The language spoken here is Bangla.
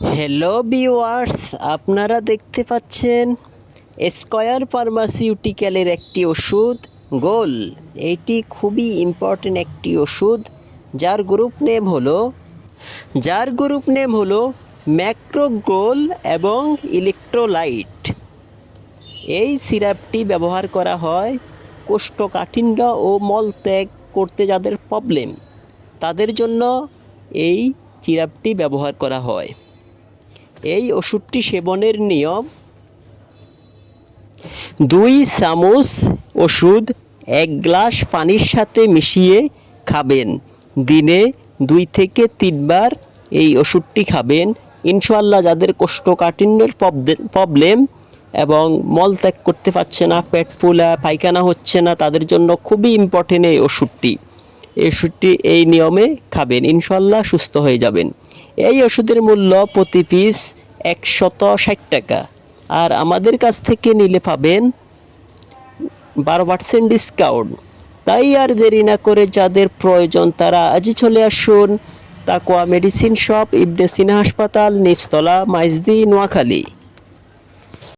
হ্যালো বিওয়ার্স আপনারা দেখতে পাচ্ছেন স্কয়ার ফার্মাসিউটিক্যালের একটি ওষুধ গোল এটি খুবই ইম্পর্টেন্ট একটি ওষুধ, যার গ্রুপ নেম হলো, যার গ্রুপ নেম হলো ম্যাক্রোগোল এবং ইলেকট্রোলাইট এই সিরাপটি ব্যবহার করা হয় কোষ্ঠকাঠিন্য ও মলত্যাগ করতে যাদের প্রবলেম তাদের জন্য এই সিরাপটি ব্যবহার করা হয়। এই ওষুধটি সেবনের নিয়ম। দুই চামচ ওষুধ এক গ্লাস পানির সাথে মিশিয়ে খাবেন। দিনে দুই থেকে তিনবার এই ওষুধটি খাবেন। ইনশাল্লাহ যাদের কোষ্ঠকাঠিন্যের প্রবলেম এবং মল ত্যাগ করতে পারছে না, পেট ফুলা পায়খানা হচ্ছে না, তাদের জন্য খুবই ইম্পর্টেন্ট এই ওষুধটি। এই ওষুধটি এই নিয়মে খাবেন। ইনশাল্লাহ সুস্থ হয়ে যাবেন। এই ওষুধের মূল্য প্রতি পিস একশত ষাট টাকা। আর আমাদের কাছ থেকে নিলে পাবেন বারো পার্সেন্ট ডিসকাউন্ট তাই আর দেরি না করে যাদের প্রয়োজন তারা আজই চলে আসুন তাকোয়া মেডিসিন শপ, ইবনে সিনা হাসপাতাল, নিচতলা, মাইজদি, নোয়াখালী।